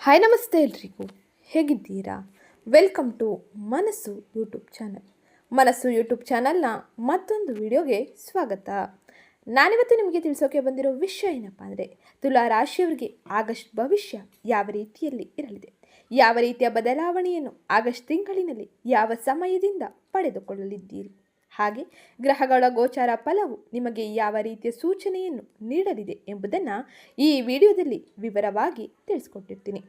Hi ನಮಸ್ತೆ ಎಲ್ರಿಗೂ. ಹೇಗಿದ್ದೀರಾ? Welcome to Manassu YouTube channel Manassu YouTube ಚಾನಲ್ನ ಮತ್ತೊಂದು ವಿಡಿಯೋಗೆ ಸ್ವಾಗತ. ನಾನಿವತ್ತು ನಿಮಗೆ ತಿಳಿಸೋಕೆ ಬಂದಿರೋ ವಿಷಯ ಏನಪ್ಪ ಅಂದರೆ, ತುಲಾ ರಾಶಿಯವರಿಗೆ ಆಗಸ್ಟ್ ಭವಿಷ್ಯ ಯಾವ ರೀತಿಯಲ್ಲಿ ಇರಲಿದೆ? ಯಾವ ರೀತಿಯ ಬದಲಾವಣೆಯನ್ನು ಆಗಸ್ಟ್ ತಿಂಗಳಿನಲ್ಲಿ ಯಾವ ಸಮಯದಿಂದ ಪಡೆದುಕೊಳ್ಳಲಿದ್ದೀರಿ? ಹಾಗೆ ಗ್ರಹಗಳ ಗೋಚಾರ ಫಲವು ನಿಮಗೆ ಯಾವ ರೀತಿಯ ಸೂಚನೆಯನ್ನು ನೀಡಲಿದೆ ಎಂಬುದನ್ನು ಈ ವಿಡಿಯೋದಲ್ಲಿ ವಿವರವಾಗಿ ತಿಳಿಸ್ಕೊಟ್ಟಿರ್ತೀನಿ.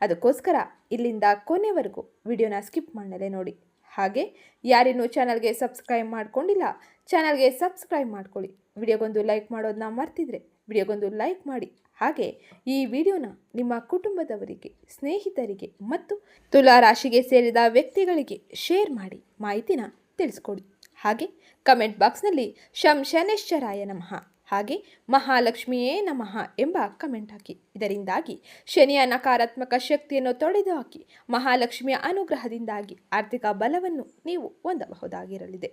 ಅದಕ್ಕೋಸ್ಕರ ಇಲ್ಲಿಂದ ಕೊನೆವರೆಗೂ ವಿಡಿಯೋನ ಸ್ಕಿಪ್ ಮಾಡಲೇ ನೋಡಿ. ಹಾಗೆ ಯಾರಿನ್ನೂ ಚಾನಲ್ಗೆ ಸಬ್ಸ್ಕ್ರೈಬ್ ಮಾಡ್ಕೊಂಡಿಲ್ಲ, ಚಾನಲ್ಗೆ ಸಬ್ಸ್ಕ್ರೈಬ್ ಮಾಡ್ಕೊಳ್ಳಿ. ವಿಡಿಯೋಗೊಂದು ಲೈಕ್ ಮಾಡೋದನ್ನ ಮರ್ತಿದ್ರೆ ವಿಡಿಯೋಗೊಂದು ಲೈಕ್ ಮಾಡಿ. ಹಾಗೆ ಈ ವಿಡಿಯೋನ ನಿಮ್ಮ ಕುಟುಂಬದವರಿಗೆ, ಸ್ನೇಹಿತರಿಗೆ ಮತ್ತು ತುಲಾ ರಾಶಿಗೆ ಸೇರಿದ ವ್ಯಕ್ತಿಗಳಿಗೆ ಶೇರ್ ಮಾಡಿ ಮಾಹಿತಿನ ತಿಳಿಸ್ಕೊಡಿ. ಹಾಗೆ ಕಮೆಂಟ್ ಬಾಕ್ಸ್ನಲ್ಲಿ ಶಂಶನೇಶ್ವರಾಯ ನಮಃ, ಹಾಗೆ ಮಹಾಲಕ್ಷ್ಮಿಯೇ ನಮಃ ಎಂಬ ಕಮೆಂಟ್ ಹಾಕಿ. ಇದರಿಂದಾಗಿ ಶನಿಯ ನಕಾರಾತ್ಮಕ ಶಕ್ತಿಯನ್ನು ತೊಡೆದು ಹಾಕಿ ಮಹಾಲಕ್ಷ್ಮಿಯ ಅನುಗ್ರಹದಿಂದಾಗಿ ಆರ್ಥಿಕ ಬಲವನ್ನು ನೀವು ಹೊಂದಬಹುದಾಗಿರಲಿದೆ.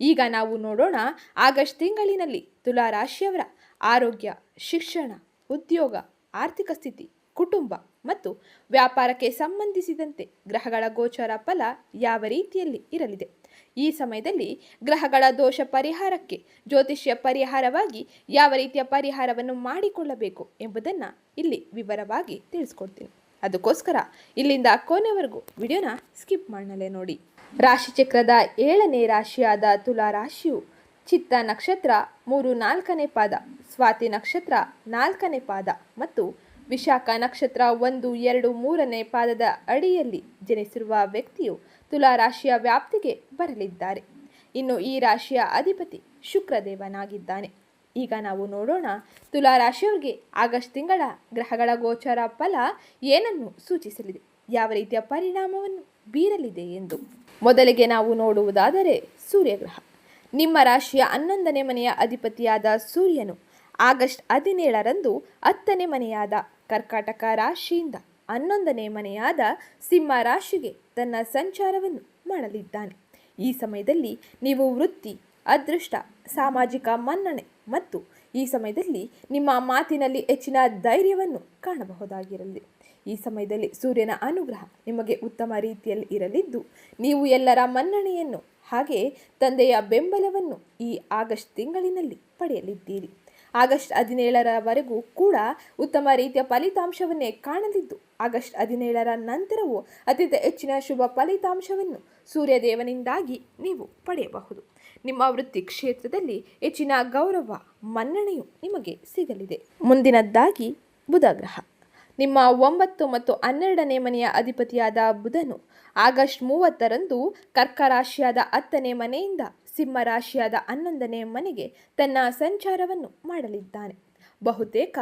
ಈಗ ನಾವು ನೋಡೋಣ ಆಗಸ್ಟ್ ತಿಂಗಳಿನಲ್ಲಿ ತುಲಾ ರಾಶಿಯವರ ಆರೋಗ್ಯ, ಶಿಕ್ಷಣ, ಉದ್ಯೋಗ, ಆರ್ಥಿಕ ಸ್ಥಿತಿ, ಕುಟುಂಬ ಮತ್ತು ವ್ಯಾಪಾರಕ್ಕೆ ಸಂಬಂಧಿಸಿದಂತೆ ಗ್ರಹಗಳ ಗೋಚರ ಫಲ ಯಾವ ರೀತಿಯಲ್ಲಿ ಇರಲಿದೆ? ಈ ಸಮಯದಲ್ಲಿ ಗ್ರಹಗಳ ದೋಷ ಪರಿಹಾರಕ್ಕೆ ಜ್ಯೋತಿಷ್ಯ ಪರಿಹಾರವಾಗಿ ಯಾವ ರೀತಿಯ ಪರಿಹಾರವನ್ನು ಮಾಡಿಕೊಳ್ಳಬೇಕು ಎಂಬುದನ್ನು ಇಲ್ಲಿ ವಿವರವಾಗಿ ತಿಳಿಸ್ಕೊಡ್ತೀನಿ. ಅದಕ್ಕೋಸ್ಕರ ಇಲ್ಲಿಂದ ಕೊನೆವರೆಗೂ ವಿಡಿಯೋನ ಸ್ಕಿಪ್ ಮಾಡಲೇ ನೋಡಿ. ರಾಶಿಚಕ್ರದ ಏಳನೇ ರಾಶಿಯಾದ ತುಲಾ ರಾಶಿಯು ಚಿತ್ತ ನಕ್ಷತ್ರ ಮೂರು ನಾಲ್ಕನೇ ಪಾದ, ಸ್ವಾತಿ ನಕ್ಷತ್ರ ನಾಲ್ಕನೇ ಪಾದ ಮತ್ತು ವಿಶಾಖ ನಕ್ಷತ್ರ ಒಂದು, ಎರಡು, ಮೂರನೇ ಪಾದದ ಅಡಿಯಲ್ಲಿ ಜನಿಸಿರುವ ವ್ಯಕ್ತಿಯು ತುಲಾ ರಾಶಿಯ ವ್ಯಾಪ್ತಿಗೆ ಬರಲಿದ್ದಾರೆ. ಇನ್ನು ಈ ರಾಶಿಯ ಅಧಿಪತಿ ಶುಕ್ರದೇವನಾಗಿದ್ದಾನೆ. ಈಗ ನಾವು ನೋಡೋಣ ತುಲಾ ರಾಶಿಯವರಿಗೆ ಆಗಸ್ಟ್ ತಿಂಗಳ ಗ್ರಹಗಳ ಗೋಚರ ಫಲ ಏನನ್ನು ಸೂಚಿಸಲಿದೆ? ಯಾವ ರೀತಿಯ ಪರಿಣಾಮವನ್ನು ಬೀರಲಿದೆ ಎಂದು? ಮೊದಲಿಗೆ ನಾವು ನೋಡುವುದಾದರೆ ಸೂರ್ಯಗ್ರಹ. ನಿಮ್ಮ ರಾಶಿಯ ಹನ್ನೊಂದನೇ ಮನೆಯ ಅಧಿಪತಿಯಾದ ಸೂರ್ಯನು ಆಗಸ್ಟ್ ಹದಿನೇಳರಂದು ಹತ್ತನೇ ಮನೆಯಾದ ಕರ್ಕಾಟಕ ರಾಶಿಯಿಂದ ಹನ್ನೊಂದನೇ ಮನೆಯಾದ ಸಿಂಹ ರಾಶಿಗೆ ತನ್ನ ಸಂಚಾರವನ್ನು ಮಾಡಲಿದ್ದಾನೆ. ಈ ಸಮಯದಲ್ಲಿ ನೀವು ವೃತ್ತಿ, ಅದೃಷ್ಟ, ಸಾಮಾಜಿಕ ಮನ್ನಣೆ ಮತ್ತು ಈ ಸಮಯದಲ್ಲಿ ನಿಮ್ಮ ಮಾತಿನಲ್ಲಿ ಹೆಚ್ಚಿನ ಧೈರ್ಯವನ್ನು ಕಾಣಬಹುದಾಗಿರಲಿ. ಈ ಸಮಯದಲ್ಲಿ ಸೂರ್ಯನ ಅನುಗ್ರಹ ನಿಮಗೆ ಉತ್ತಮ ರೀತಿಯಲ್ಲಿ ಇರಲಿದ್ದು, ನೀವು ಎಲ್ಲರ ಮನ್ನಣೆಯನ್ನು ಹಾಗೆ ತಂದೆಯ ಬೆಂಬಲವನ್ನು ಈ ಆಗಸ್ಟ್ ತಿಂಗಳಿನಲ್ಲಿ ಪಡೆಯಲಿದ್ದೀರಿ. ಆಗಸ್ಟ್ ಹದಿನೇಳರವರೆಗೂ ಕೂಡ ಉತ್ತಮ ರೀತಿಯ ಫಲಿತಾಂಶವನ್ನೇ ಕಾಣಲಿದ್ದು, ಆಗಸ್ಟ್ ಹದಿನೇಳರ ನಂತರವೂ ಅತ್ಯಂತ ಹೆಚ್ಚಿನ ಶುಭ ಫಲಿತಾಂಶವನ್ನು ಸೂರ್ಯದೇವನಿಂದಾಗಿ ನೀವು ಪಡೆಯಬಹುದು. ನಿಮ್ಮ ವೃತ್ತಿ ಕ್ಷೇತ್ರದಲ್ಲಿ ಹೆಚ್ಚಿನ ಗೌರವ, ಮನ್ನಣೆಯು ನಿಮಗೆ ಸಿಗಲಿದೆ. ಮುಂದಿನದ್ದಾಗಿ ಬುಧಗ್ರಹ. ನಿಮ್ಮ ಒಂಬತ್ತು ಮತ್ತು ಹನ್ನೆರಡನೇ ಮನೆಯ ಅಧಿಪತಿಯಾದ ಬುಧನು ಆಗಸ್ಟ್ ಮೂವತ್ತರಂದು ಕರ್ಕರಾಶಿಯಾದ ಹತ್ತನೇ ಮನೆಯಿಂದ ಸಿಂಹ ರಾಶಿಯಾದ ಹನ್ನೊಂದನೇ ಮನೆಗೆ ತನ್ನ ಸಂಚಾರವನ್ನು ಮಾಡಲಿದ್ದಾನೆ. ಬಹುತೇಕ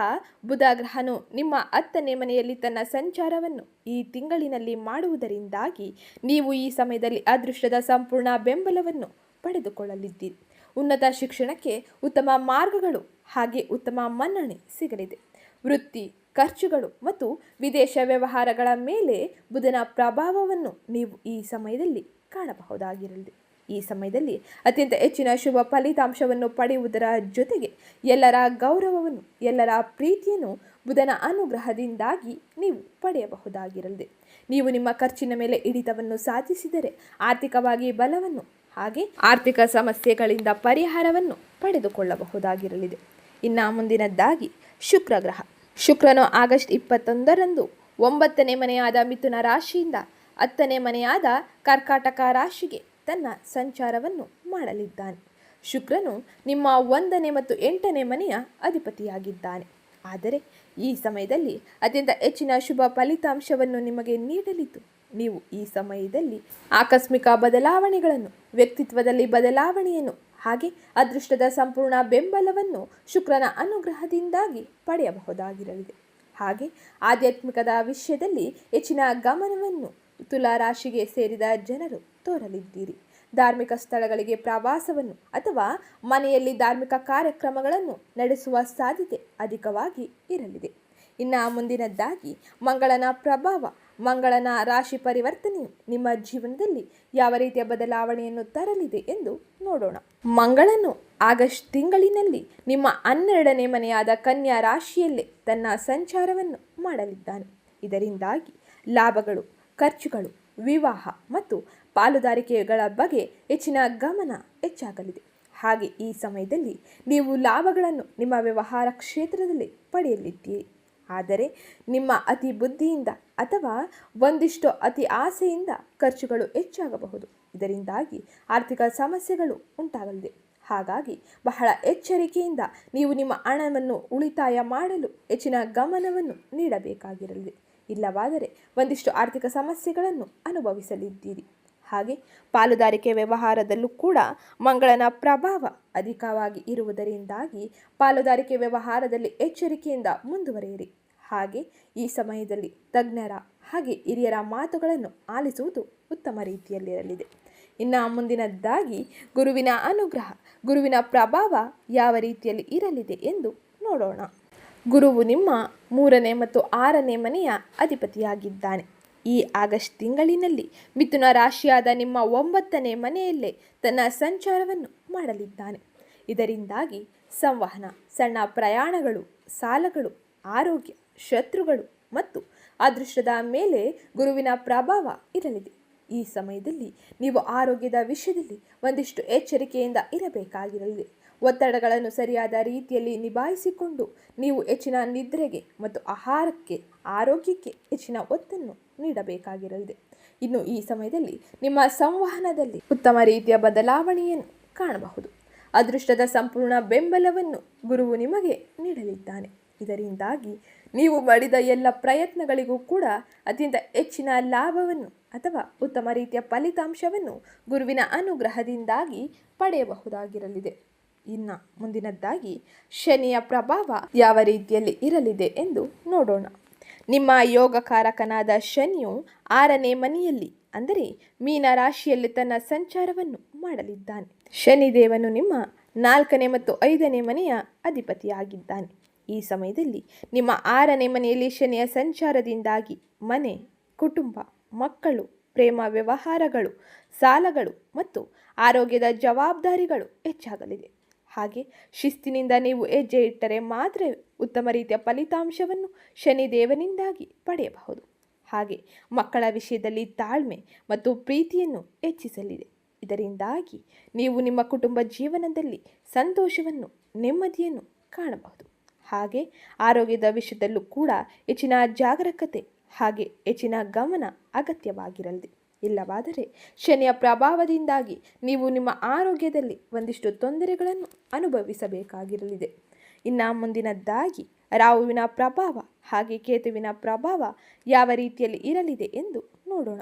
ಬುಧ ಗ್ರಹನು ನಿಮ್ಮ ಹತ್ತನೇ ಮನೆಯಲ್ಲಿ ತನ್ನ ಸಂಚಾರವನ್ನು ಈ ತಿಂಗಳಿನಲ್ಲಿ ಮಾಡುವುದರಿಂದಾಗಿ ನೀವು ಈ ಸಮಯದಲ್ಲಿ ಅದೃಷ್ಟದ ಸಂಪೂರ್ಣ ಬೆಂಬಲವನ್ನು ಪಡೆದುಕೊಳ್ಳಲಿದ್ದೀರಿ. ಉನ್ನತ ಶಿಕ್ಷಣಕ್ಕೆ ಉತ್ತಮ ಮಾರ್ಗಗಳು ಹಾಗೆ ಉತ್ತಮ ಮನ್ನಣೆ ಸಿಗಲಿದೆ. ವೃತ್ತಿ, ಖರ್ಚುಗಳು ಮತ್ತು ವಿದೇಶ ವ್ಯವಹಾರಗಳ ಮೇಲೆ ಬುಧನ ಪ್ರಭಾವವನ್ನು ನೀವು ಈ ಸಮಯದಲ್ಲಿ ಕಾಣಬಹುದಾಗಿರಲಿದೆ ಈ ಸಮಯದಲ್ಲಿ ಅತ್ಯಂತ ಹೆಚ್ಚಿನ ಶುಭ ಫಲಿತಾಂಶವನ್ನು ಪಡೆಯುವುದರ ಜೊತೆಗೆ ಎಲ್ಲರ ಗೌರವವನ್ನು, ಎಲ್ಲರ ಪ್ರೀತಿಯನ್ನು ಬುಧನ ಅನುಗ್ರಹದಿಂದಾಗಿ ನೀವು ಪಡೆಯಬಹುದಾಗಿರಲಿದೆ. ನೀವು ನಿಮ್ಮ ಖರ್ಚಿನ ಮೇಲೆ ಹಿಡಿತವನ್ನು ಸಾಧಿಸಿದರೆ ಆರ್ಥಿಕವಾಗಿ ಬಲವನ್ನು ಹಾಗೆ ಆರ್ಥಿಕ ಸಮಸ್ಯೆಗಳಿಂದ ಪರಿಹಾರವನ್ನು ಪಡೆದುಕೊಳ್ಳಬಹುದಾಗಿರಲಿದೆ. ಇನ್ನು ಮುಂದಿನದ್ದಾಗಿ ಶುಕ್ರ ಗ್ರಹ. ಶುಕ್ರನು ಆಗಸ್ಟ್ ಇಪ್ಪತ್ತೊಂದರಂದು ಒಂಬತ್ತನೇ ಮನೆಯಾದ ಮಿಥುನ ರಾಶಿಯಿಂದ ಹತ್ತನೇ ಮನೆಯಾದ ಕರ್ಕಾಟಕ ರಾಶಿಗೆ ತನ್ನ ಸಂಚಾರವನ್ನು ಮಾಡಲಿದ್ದಾನೆ. ಶುಕ್ರನು ನಿಮ್ಮ ಒಂದನೇ ಮತ್ತು ಎಂಟನೇ ಮನೆಯ ಅಧಿಪತಿಯಾಗಿದ್ದಾನೆ. ಆದರೆ ಈ ಸಮಯದಲ್ಲಿ ಅತ್ಯಂತ ಹೆಚ್ಚಿನ ಶುಭ ಫಲಿತಾಂಶವನ್ನು ನಿಮಗೆ ನೀಡಲಿದ್ದು, ನೀವು ಈ ಸಮಯದಲ್ಲಿ ಆಕಸ್ಮಿಕ ಬದಲಾವಣೆಗಳನ್ನು, ವ್ಯಕ್ತಿತ್ವದಲ್ಲಿ ಬದಲಾವಣೆಯನ್ನು, ಹಾಗೆ ಅದೃಷ್ಟದ ಸಂಪೂರ್ಣ ಬೆಂಬಲವನ್ನು ಶುಕ್ರನ ಅನುಗ್ರಹದಿಂದಾಗಿ ಪಡೆಯಬಹುದಾಗಿರಲಿದೆ. ಹಾಗೆ ಆಧ್ಯಾತ್ಮಿಕದ ವಿಷಯದಲ್ಲಿ ಹೆಚ್ಚಿನ ಗಮನವನ್ನು ತುಲಾ ರಾಶಿಗೆ ಸೇರಿದ ಜನರು ತೋರಲಿದ್ದೀರಿ. ಧಾರ್ಮಿಕ ಸ್ಥಳಗಳಿಗೆ ಪ್ರವಾಸವನ್ನು ಅಥವಾ ಮನೆಯಲ್ಲಿ ಧಾರ್ಮಿಕ ಕಾರ್ಯಕ್ರಮಗಳನ್ನು ನಡೆಸುವ ಸಾಧ್ಯತೆ ಅಧಿಕವಾಗಿ ಇರಲಿದೆ. ಇನ್ನು ಮುಂದಿನದ್ದಾಗಿ, ಮಂಗಳನ ಪ್ರಭಾವ, ಮಂಗಳನ ರಾಶಿ ಪರಿವರ್ತನೆಯು ನಿಮ್ಮ ಜೀವನದಲ್ಲಿ ಯಾವ ರೀತಿಯ ಬದಲಾವಣೆಯನ್ನು ತರಲಿದೆ ಎಂದು ನೋಡೋಣ. ಮಂಗಳನು ಆಗಸ್ಟ್ ತಿಂಗಳಿನಲ್ಲಿ ನಿಮ್ಮ ಹನ್ನೆರಡನೇ ಮನೆಯಾದ ಕನ್ಯಾ ರಾಶಿಯಲ್ಲೇ ತನ್ನ ಸಂಚಾರವನ್ನು ಮಾಡಲಿದ್ದಾನೆ. ಇದರಿಂದಾಗಿ ಲಾಭಗಳು, ಖರ್ಚುಗಳು, ವಿವಾಹ ಮತ್ತು ಪಾಲುದಾರಿಕೆಗಳ ಬಗ್ಗೆ ಹೆಚ್ಚಿನ ಗಮನ ಹೆಚ್ಚಾಗಲಿದೆ. ಹಾಗೆ ಈ ಸಮಯದಲ್ಲಿ ನೀವು ಲಾಭಗಳನ್ನು ನಿಮ್ಮ ವ್ಯವಹಾರ ಕ್ಷೇತ್ರದಲ್ಲಿ ಪಡೆಯಲಿದ್ದೀರಿ. ಆದರೆ ನಿಮ್ಮ ಅತಿ ಬುದ್ಧಿಯಿಂದ ಅಥವಾ ಒಂದಿಷ್ಟು ಅತಿ ಆಸೆಯಿಂದ ಖರ್ಚುಗಳು ಹೆಚ್ಚಾಗಬಹುದು. ಇದರಿಂದಾಗಿ ಆರ್ಥಿಕ ಸಮಸ್ಯೆಗಳು ಉಂಟಾಗಲಿದೆ. ಹಾಗಾಗಿ ಬಹಳ ಎಚ್ಚರಿಕೆಯಿಂದ ನೀವು ನಿಮ್ಮ ಹಣವನ್ನು ಉಳಿತಾಯ ಮಾಡಲು ಹೆಚ್ಚಿನ ಗಮನವನ್ನು ನೀಡಬೇಕಾಗಿರಲಿದೆ. ಇಲ್ಲವಾದರೆ ಒಂದಿಷ್ಟು ಆರ್ಥಿಕ ಸಮಸ್ಯೆಗಳನ್ನು ಅನುಭವಿಸಲಿದ್ದೀರಿ. ಹಾಗೆ ಪಾಲುದಾರಿಕೆ ವ್ಯವಹಾರದಲ್ಲೂ ಕೂಡ ಮಂಗಳನ ಪ್ರಭಾವ ಅಧಿಕವಾಗಿ ಇರುವುದರಿಂದಾಗಿ ಪಾಲುದಾರಿಕೆ ವ್ಯವಹಾರದಲ್ಲಿ ಎಚ್ಚರಿಕೆಯಿಂದ ಮುಂದುವರಿಯಿರಿ. ಹಾಗೆ ಈ ಸಮಯದಲ್ಲಿ ತಜ್ಞರ ಹಾಗೆ ಹಿರಿಯರ ಮಾತುಗಳನ್ನು ಆಲಿಸುವುದು ಉತ್ತಮ ರೀತಿಯಲ್ಲಿರಲಿದೆ. ಇನ್ನು ಮುಂದಿನದ್ದಾಗಿ ಗುರುವಿನ ಅನುಗ್ರಹ, ಗುರುವಿನ ಪ್ರಭಾವ ಯಾವ ರೀತಿಯಲ್ಲಿ ಇರಲಿದೆ ಎಂದು ನೋಡೋಣ. ಗುರುವು ನಿಮ್ಮ ಮೂರನೇ ಮತ್ತು ಆರನೇ ಮನೆಯ ಅಧಿಪತಿಯಾಗಿದ್ದಾನೆ. ಈ ಆಗಸ್ಟ್ ತಿಂಗಳಿನಲ್ಲಿ ಮಿಥುನ ರಾಶಿಯಾದ ನಿಮ್ಮ ಒಂಬತ್ತನೇ ಮನೆಯಲ್ಲೇ ತನ್ನ ಸಂಚಾರವನ್ನು ಮಾಡಲಿದ್ದಾನೆ. ಇದರಿಂದಾಗಿ ಸಂವಹನ, ಸಣ್ಣ ಪ್ರಯಾಣಗಳು, ಸಾಲಗಳು, ಆರೋಗ್ಯ, ಶತ್ರುಗಳು ಮತ್ತು ಅದೃಷ್ಟದ ಮೇಲೆ ಗುರುವಿನ ಪ್ರಭಾವ ಇರಲಿದೆ. ಈ ಸಮಯದಲ್ಲಿ ನೀವು ಆರೋಗ್ಯದ ವಿಷಯದಲ್ಲಿ ಒಂದಿಷ್ಟು ಎಚ್ಚರಿಕೆಯಿಂದ ಇರಬೇಕಾಗಿರಲಿದೆ. ಒತ್ತಡಗಳನ್ನು ಸರಿಯಾದ ರೀತಿಯಲ್ಲಿ ನಿಭಾಯಿಸಿಕೊಂಡು ನೀವು ಹೆಚ್ಚಿನ ನಿದ್ರೆಗೆ ಮತ್ತು ಆಹಾರಕ್ಕೆ, ಆರೋಗ್ಯಕ್ಕೆ ಹೆಚ್ಚಿನ ಒತ್ತನ್ನು ನೀಡಬೇಕಾಗಿರಲಿದೆ. ಇನ್ನು ಈ ಸಮಯದಲ್ಲಿ ನಿಮ್ಮ ಸಂವಹನದಲ್ಲಿ ಉತ್ತಮ ರೀತಿಯ ಬದಲಾವಣೆಯನ್ನು ಕಾಣಬಹುದು. ಅದೃಷ್ಟದ ಸಂಪೂರ್ಣ ಬೆಂಬಲವನ್ನು ಗುರುವು ನಿಮಗೆ ನೀಡಲಿದ್ದಾನೆ. ಇದರಿಂದಾಗಿ ನೀವು ಮಾಡಿದ ಎಲ್ಲ ಪ್ರಯತ್ನಗಳಿಗೂ ಕೂಡ ಅತ್ಯಂತ ಹೆಚ್ಚಿನ ಲಾಭವನ್ನು ಅಥವಾ ಉತ್ತಮ ರೀತಿಯ ಫಲಿತಾಂಶವನ್ನು ಗುರುವಿನ ಅನುಗ್ರಹದಿಂದಾಗಿ ಪಡೆಯಬಹುದಾಗಿರಲಿದೆ. ಇನ್ನು ಮುಂದಿನದ್ದಾಗಿ ಶನಿಯ ಪ್ರಭಾವ ಯಾವ ರೀತಿಯಲ್ಲಿ ಇರಲಿದೆ ಎಂದು ನೋಡೋಣ. ನಿಮ್ಮ ಯೋಗಕಾರಕನಾದ ಶನಿಯು ಆರನೇ ಮನೆಯಲ್ಲಿ, ಅಂದರೆ ಮೀನ ರಾಶಿಯಲ್ಲಿ ತನ್ನ ಸಂಚಾರವನ್ನು ಮಾಡಲಿದ್ದಾನೆ. ಶನಿದೇವನು ನಿಮ್ಮ ನಾಲ್ಕನೇ ಮತ್ತು ಐದನೇ ಮನೆಯ ಅಧಿಪತಿಯಾಗಿದ್ದಾನೆ. ಈ ಸಮಯದಲ್ಲಿ ನಿಮ್ಮ ಆರನೇ ಮನೆಯಲ್ಲಿ ಶನಿಯ ಸಂಚಾರದಿಂದಾಗಿ ಮನೆ, ಕುಟುಂಬ, ಮಕ್ಕಳು, ಪ್ರೇಮ ವ್ಯವಹಾರಗಳು, ಸಾಲಗಳು ಮತ್ತು ಆರೋಗ್ಯದ ಜವಾಬ್ದಾರಿಗಳು ಹೆಚ್ಚಾಗಲಿದೆ. ಹಾಗೆ ಶಿಸ್ತಿನಿಂದ ನೀವು ಹೆಜ್ಜೆ ಇಟ್ಟರೆ ಮಾತ್ರ ಉತ್ತಮ ರೀತಿಯ ಫಲಿತಾಂಶವನ್ನು ಶನಿದೇವನಿಂದಾಗಿ ಪಡೆಯಬಹುದು. ಹಾಗೆ ಮಕ್ಕಳ ವಿಷಯದಲ್ಲಿ ತಾಳ್ಮೆ ಮತ್ತು ಪ್ರೀತಿಯನ್ನು ಹೆಚ್ಚಿಸಲಿದೆ. ಇದರಿಂದಾಗಿ ನೀವು ನಿಮ್ಮ ಕುಟುಂಬ ಜೀವನದಲ್ಲಿ ಸಂತೋಷವನ್ನು, ನೆಮ್ಮದಿಯನ್ನು ಕಾಣಬಹುದು. ಹಾಗೆ ಆರೋಗ್ಯದ ವಿಷಯದಲ್ಲೂ ಕೂಡ ಹೆಚ್ಚಿನ ಜಾಗರೂಕತೆ, ಹಾಗೆ ಹೆಚ್ಚಿನ ಗಮನ ಅಗತ್ಯವಾಗಿರಲಿದೆ. ಇಲ್ಲವಾದರೆ ಶನಿಯ ಪ್ರಭಾವದಿಂದಾಗಿ ನೀವು ನಿಮ್ಮ ಆರೋಗ್ಯದಲ್ಲಿ ಒಂದಿಷ್ಟು ತೊಂದರೆಗಳನ್ನು ಅನುಭವಿಸಬೇಕಾಗಿರಲಿದೆ. ಇನ್ನು ಮುಂದಿನದ್ದಾಗಿ, ರಾಹುವಿನ ಪ್ರಭಾವ ಹಾಗೆ ಕೇತುವಿನ ಪ್ರಭಾವ ಯಾವ ರೀತಿಯಲ್ಲಿ ಇರಲಿದೆ ಎಂದು ನೋಡೋಣ.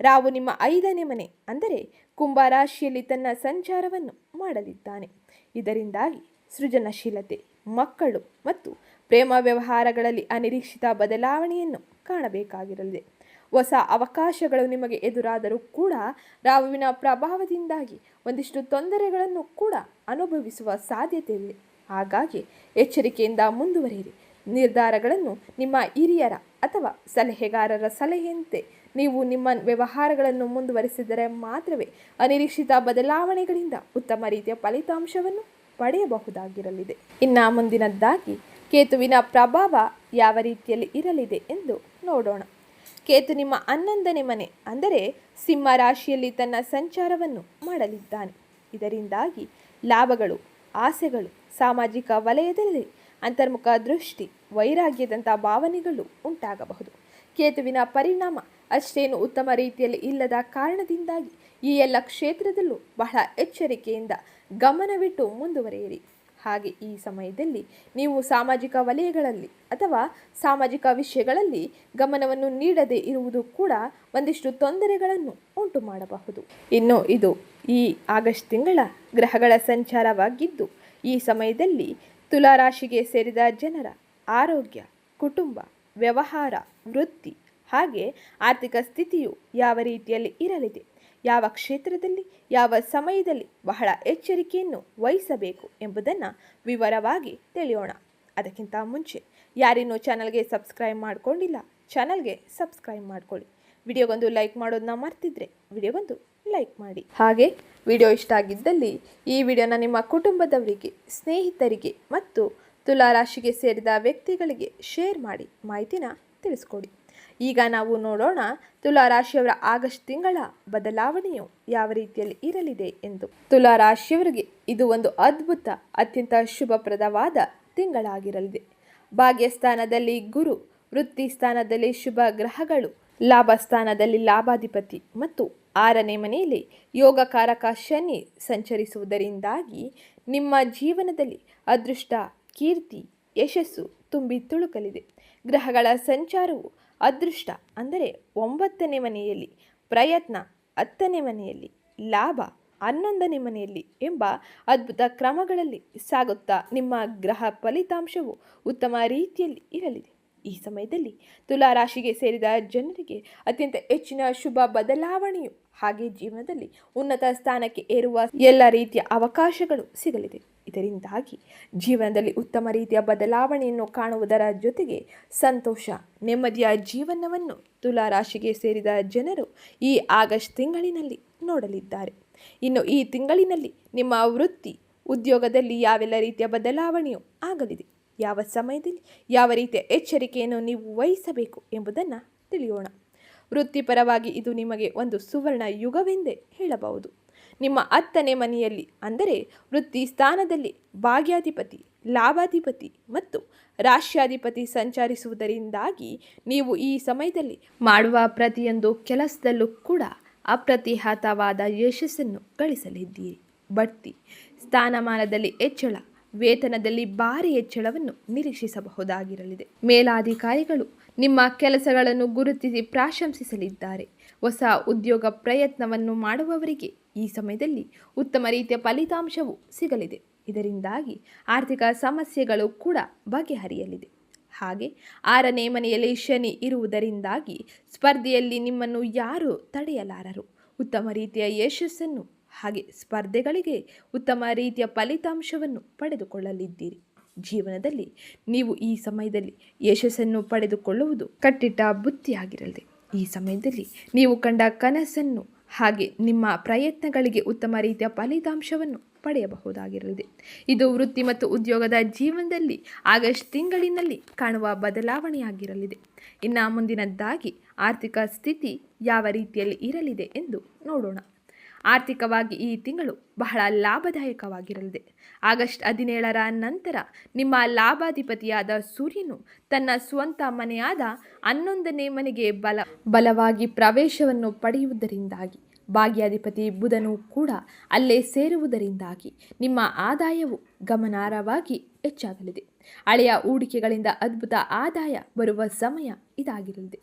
ರಾವು ನಿಮ್ಮ ಐದನೇ ಮನೆ, ಅಂದರೆ ಕುಂಭ ರಾಶಿಯಲ್ಲಿ ತನ್ನ ಸಂಚಾರವನ್ನು ಮಾಡಲಿದ್ದಾನೆ. ಇದರಿಂದಾಗಿ ಸೃಜನಶೀಲತೆ, ಮಕ್ಕಳು ಮತ್ತು ಪ್ರೇಮ ವ್ಯವಹಾರಗಳಲ್ಲಿ ಅನಿರೀಕ್ಷಿತ ಬದಲಾವಣೆಯನ್ನು ಕಾಣಬೇಕಾಗಿರಲಿದೆ. ಹೊಸ ಅವಕಾಶಗಳು ನಿಮಗೆ ಎದುರಾದರೂ ಕೂಡ ರಾಹುವಿನ ಪ್ರಭಾವದಿಂದಾಗಿ ಒಂದಿಷ್ಟು ತೊಂದರೆಗಳನ್ನು ಕೂಡ ಅನುಭವಿಸುವ ಸಾಧ್ಯತೆ ಇದೆ ಹಾಗಾಗಿ ಎಚ್ಚರಿಕೆಯಿಂದ ಮುಂದುವರಿಯಿರಿ. ನಿರ್ಧಾರಗಳನ್ನು ನಿಮ್ಮ ಹಿರಿಯರ ಅಥವಾ ಸಲಹೆಗಾರರ ಸಲಹೆಯಂತೆ ನೀವು ನಿಮ್ಮ ವ್ಯವಹಾರಗಳನ್ನು ಮುಂದುವರಿಸಿದರೆ ಮಾತ್ರವೇ ಅನಿರೀಕ್ಷಿತ ಬದಲಾವಣೆಗಳಿಂದ ಉತ್ತಮ ರೀತಿಯ ಫಲಿತಾಂಶವನ್ನು ಪಡೆಯಬಹುದಾಗಿರಲಿದೆ. ಇನ್ನು ಮುಂದಿನದ್ದಾಗಿ, ಕೇತುವಿನ ಪ್ರಭಾವ ಯಾವ ರೀತಿಯಲ್ಲಿ ಇರಲಿದೆ ಎಂದು ನೋಡೋಣ. ಕೇತು ನಿಮ್ಮ ಹನ್ನೊಂದನೇ ಮನೆ ಅಂದರೆ ಸಿಂಹ ರಾಶಿಯಲ್ಲಿ ತನ್ನ ಸಂಚಾರವನ್ನು ಮಾಡಲಿದ್ದಾನೆ. ಇದರಿಂದಾಗಿ ಲಾಭಗಳು, ಆಸೆಗಳು, ಸಾಮಾಜಿಕ ವಲಯದಲ್ಲಿ ಅಂತರ್ಮುಖ ದೃಷ್ಟಿ, ವೈರಾಗ್ಯದಂಥ ಭಾವನೆಗಳು ಉಂಟಾಗಬಹುದು. ಕೇತುವಿನ ಪರಿಣಾಮ ಅಷ್ಟೇನು ಉತ್ತಮ ರೀತಿಯಲ್ಲಿ ಇಲ್ಲದ ಕಾರಣದಿಂದಾಗಿ ಈ ಎಲ್ಲ ಕ್ಷೇತ್ರದಲ್ಲೂ ಬಹಳ ಎಚ್ಚರಿಕೆಯಿಂದ ಗಮನವಿಟ್ಟು ಮುಂದುವರಿಯಿರಿ. ಹಾಗೆ ಈ ಸಮಯದಲ್ಲಿ ನೀವು ಸಾಮಾಜಿಕ ವಲಯಗಳಲ್ಲಿ ಅಥವಾ ಸಾಮಾಜಿಕ ವಿಷಯಗಳಲ್ಲಿ ಗಮನವನ್ನು ನೀಡದೇ ಇರುವುದು ಕೂಡ ಒಂದಿಷ್ಟು ತೊಂದರೆಗಳನ್ನು ಉಂಟು ಮಾಡಬಹುದು. ಇನ್ನು ಇದು ಈ ಆಗಸ್ಟ್ ತಿಂಗಳ ಗ್ರಹಗಳ ಸಂಚಾರವಾಗಿದ್ದು, ಈ ಸಮಯದಲ್ಲಿ ತುಲಾರಾಶಿಗೆ ಸೇರಿದ ಜನರ ಆರೋಗ್ಯ, ಕುಟುಂಬ, ವ್ಯವಹಾರ, ವೃತ್ತಿ ಹಾಗೆ ಆರ್ಥಿಕ ಸ್ಥಿತಿಯು ಯಾವ ರೀತಿಯಲ್ಲಿ ಇರಲಿದೆ? ಯಾವ ಕ್ಷೇತ್ರದಲ್ಲಿ, ಯಾವ ಸಮಯದಲ್ಲಿ ಬಹಳ ಎಚ್ಚರಿಕೆಯನ್ನು ವಹಿಸಬೇಕು ಎಂಬುದನ್ನು ವಿವರವಾಗಿ ತಿಳಿಯೋಣ. ಅದಕ್ಕಿಂತ ಮುಂಚೆ, ಯಾರಿನ್ನೂ ಚಾನಲ್ಗೆ ಸಬ್ಸ್ಕ್ರೈಬ್ ಮಾಡಿಕೊಂಡಿಲ್ಲ, ಚಾನಲ್ಗೆ ಸಬ್ಸ್ಕ್ರೈಬ್ ಮಾಡ್ಕೊಳ್ಳಿ. ವಿಡಿಯೋಗೊಂದು ಲೈಕ್ ಮಾಡೋದನ್ನ ಮರ್ತಿದ್ರೆ ವಿಡಿಯೋಗೊಂದು ಲೈಕ್ ಮಾಡಿ. ಹಾಗೆ, ವಿಡಿಯೋ ಇಷ್ಟ ಆಗಿದ್ದಲ್ಲಿ ಈ ವಿಡಿಯೋನ ನಿಮ್ಮ ಕುಟುಂಬದವರಿಗೆ, ಸ್ನೇಹಿತರಿಗೆ ಮತ್ತು ತುಲಾರಾಶಿಗೆ ಸೇರಿದ ವ್ಯಕ್ತಿಗಳಿಗೆ ಶೇರ್ ಮಾಡಿ ಮಾಹಿತಿನ ತಿಳಿಸ್ಕೊಡಿ. ಈಗ ನಾವು ನೋಡೋಣ ತುಲಾ ರಾಶಿಯವರ ಆಗಸ್ಟ್ ತಿಂಗಳ ಬದಲಾವಣೆಯು ಯಾವ ರೀತಿಯಲ್ಲಿ ಇರಲಿದೆ ಎಂದು. ತುಲಾ ರಾಶಿಯವರಿಗೆ ಇದು ಒಂದು ಅದ್ಭುತ, ಅತ್ಯಂತ ಶುಭಪ್ರದವಾದ ತಿಂಗಳಾಗಿರಲಿದೆ. ಭಾಗ್ಯಸ್ಥಾನದಲ್ಲಿ ಗುರು, ವೃತ್ತಿ ಸ್ಥಾನದಲ್ಲಿ ಶುಭ ಗ್ರಹಗಳು, ಲಾಭ ಸ್ಥಾನದಲ್ಲಿ ಲಾಭಾಧಿಪತಿ ಮತ್ತು ಆರನೇ ಮನೆಯಲ್ಲಿ ಯೋಗಕಾರಕ ಶನಿ ಸಂಚರಿಸುವುದರಿಂದಾಗಿ ನಿಮ್ಮ ಜೀವನದಲ್ಲಿ ಅದೃಷ್ಟ, ಕೀರ್ತಿ, ಯಶಸ್ಸು ತುಂಬಿ ತುಳುಕಲಿದೆ. ಗ್ರಹಗಳ ಸಂಚಾರವು ಅದೃಷ್ಟ ಅಂದರೆ ಒಂಬತ್ತನೇ ಮನೆಯಲ್ಲಿ ಪ್ರಯತ್ನ, ಹತ್ತನೇ ಮನೆಯಲ್ಲಿ ಲಾಭ, ಹನ್ನೊಂದನೇ ಮನೆಯಲ್ಲಿ ಎಂಬ ಅದ್ಭುತ ಕ್ರಮಗಳಲ್ಲಿ ಸಾಗುತ್ತಾ ನಿಮ್ಮ ಗ್ರಹ ಫಲಿತಾಂಶವು ಉತ್ತಮ ರೀತಿಯಲ್ಲಿ ಇರಲಿದೆ. ಈ ಸಮಯದಲ್ಲಿ ತುಲಾ ರಾಶಿಗೆ ಸೇರಿದ ಜನರಿಗೆ ಅತ್ಯಂತ ಹೆಚ್ಚಿನ ಶುಭ ಬದಲಾವಣೆಯು ಹಾಗೆ ಜೀವನದಲ್ಲಿ ಉನ್ನತ ಸ್ಥಾನಕ್ಕೆ ಏರುವ ಎಲ್ಲ ರೀತಿಯ ಅವಕಾಶಗಳು ಸಿಗಲಿದೆ. ಇದರಿಂದಾಗಿ ಜೀವನದಲ್ಲಿ ಉತ್ತಮ ರೀತಿಯ ಬದಲಾವಣೆಯನ್ನು ಕಾಣುವುದರ ಜೊತೆಗೆ ಸಂತೋಷ, ನೆಮ್ಮದಿಯ ಜೀವನವನ್ನು ತುಲಾ ರಾಶಿಗೆ ಸೇರಿದ ಜನರು ಈ ಆಗಸ್ಟ್ ತಿಂಗಳಿನಲ್ಲಿ ನೋಡಲಿದ್ದಾರೆ. ಇನ್ನು ಈ ತಿಂಗಳಿನಲ್ಲಿ ನಿಮ್ಮ ವೃತ್ತಿ, ಉದ್ಯೋಗದಲ್ಲಿ ಯಾವೆಲ್ಲ ರೀತಿಯ ಬದಲಾವಣೆಯು ಆಗಲಿದೆ, ಯಾವ ಸಮಯದಲ್ಲಿ ಯಾವ ರೀತಿಯ ಎಚ್ಚರಿಕೆಯನ್ನು ನೀವು ವಹಿಸಬೇಕು ಎಂಬುದನ್ನು ತಿಳಿಯೋಣ. ವೃತ್ತಿಪರವಾಗಿ ಇದು ನಿಮಗೆ ಒಂದು ಸುವರ್ಣ ಯುಗವೆಂದೇ ಹೇಳಬಹುದು. ನಿಮ್ಮ ಹತ್ತನೇ ಮನೆಯಲ್ಲಿ, ಅಂದರೆ ವೃತ್ತಿ ಸ್ಥಾನದಲ್ಲಿ ಭಾಗ್ಯಾಧಿಪತಿ, ಲಾಭಾಧಿಪತಿ ಮತ್ತು ರಾಷ್ಟ್ರಾಧಿಪತಿ ಸಂಚರಿಸುವುದರಿಂದಾಗಿ ನೀವು ಈ ಸಮಯದಲ್ಲಿ ಮಾಡುವ ಪ್ರತಿಯೊಂದು ಕೆಲಸದಲ್ಲೂ ಕೂಡ ಅಪ್ರತಿಹತವಾದ ಯಶಸ್ಸನ್ನು ಗಳಿಸಲಿದ್ದೀರಿ. ಬಡ್ತಿ ಸ್ಥಾನಮಾನದಲ್ಲಿ ಹೆಚ್ಚಳ, ವೇತನದಲ್ಲಿ ಭಾರಿ ಹೆಚ್ಚಳವನ್ನು ನಿರೀಕ್ಷಿಸಬಹುದಾಗಿರಲಿದೆ. ಮೇಲಾಧಿಕಾರಿಗಳು ನಿಮ್ಮ ಕೆಲಸಗಳನ್ನು ಗುರುತಿಸಿ ಪ್ರಾಶಂಸಿಸಲಿದ್ದಾರೆ. ಹೊಸ ಉದ್ಯೋಗ ಪ್ರಯತ್ನವನ್ನು ಮಾಡುವವರಿಗೆ ಈ ಸಮಯದಲ್ಲಿ ಉತ್ತಮ ರೀತಿಯ ಫಲಿತಾಂಶವು ಸಿಗಲಿದೆ. ಇದರಿಂದಾಗಿ ಆರ್ಥಿಕ ಸಮಸ್ಯೆಗಳು ಕೂಡ ಬಗೆಹರಿಯಲಿದೆ. ಹಾಗೆ ಆರನೇ ಮನೆಯಲ್ಲಿ ಶನಿ ಇರುವುದರಿಂದಾಗಿ ಸ್ಪರ್ಧೆಯಲ್ಲಿ ನಿಮ್ಮನ್ನು ಯಾರು ತಡೆಯಲಾರರು. ಉತ್ತಮ ರೀತಿಯ ಯಶಸ್ಸನ್ನು, ಹಾಗೆ ಸ್ಪರ್ಧೆಗಳಿಗೆ ಉತ್ತಮ ರೀತಿಯ ಫಲಿತಾಂಶವನ್ನು ಪಡೆದುಕೊಳ್ಳಲಿದ್ದೀರಿ. ಜೀವನದಲ್ಲಿ ನೀವು ಈ ಸಮಯದಲ್ಲಿ ಯಶಸ್ಸನ್ನು ಪಡೆದುಕೊಳ್ಳುವುದು ಕಟ್ಟಿಟ್ಟ ಬುತ್ತಿಯಾಗಿರಲಿದೆ ಈ ಸಮಯದಲ್ಲಿ ನೀವು ಕಂಡ ಕನಸನ್ನು ಹಾಗೆ ನಿಮ್ಮ ಪ್ರಯತ್ನಗಳಿಗೆ ಉತ್ತಮ ರೀತಿಯ ಫಲಿತಾಂಶವನ್ನು ಪಡೆಯಬಹುದಾಗಿರಲಿದೆ. ಇದು ವೃತ್ತಿ ಮತ್ತು ಉದ್ಯೋಗದ ಜೀವನದಲ್ಲಿ ಆಗಸ್ಟ್ ತಿಂಗಳಿನಲ್ಲಿ ಕಾಣುವ ಬದಲಾವಣೆಯಾಗಿರಲಿದೆ. ಇನ್ನು ಮುಂದಿನದ್ದಾಗಿ ಆರ್ಥಿಕ ಸ್ಥಿತಿ ಯಾವ ರೀತಿಯಲ್ಲಿ ಇರಲಿದೆ ಎಂದು ನೋಡೋಣ. ಆರ್ಥಿಕವಾಗಿ ಈ ತಿಂಗಳು ಬಹಳ ಲಾಭದಾಯಕವಾಗಿರಲಿದೆ. ಆಗಸ್ಟ್ ಹದಿನೇಳರ ನಂತರ ನಿಮ್ಮ ಲಾಭಾಧಿಪತಿಯಾದ ಸೂರ್ಯನು ತನ್ನ ಸ್ವಂತ ಮನೆಯಾದ ಹನ್ನೊಂದನೇ ಮನೆಗೆ ಬಲ, ಬಲವಾಗಿ ಪ್ರವೇಶವನ್ನು ಪಡೆಯುವುದರಿಂದಾಗಿ, ಭಾಗ್ಯಾಧಿಪತಿ ಬುಧನು ಕೂಡ ಅಲ್ಲೇ ಸೇರುವುದರಿಂದಾಗಿ ನಿಮ್ಮ ಆದಾಯವು ಗಮನಾರ್ಹವಾಗಿ ಹೆಚ್ಚಾಗಲಿದೆ. ಹಳೆಯ ಹೂಡಿಕೆಗಳಿಂದ ಅದ್ಭುತ ಆದಾಯ ಬರುವ ಸಮಯ ಇದಾಗಿರಲಿದೆ.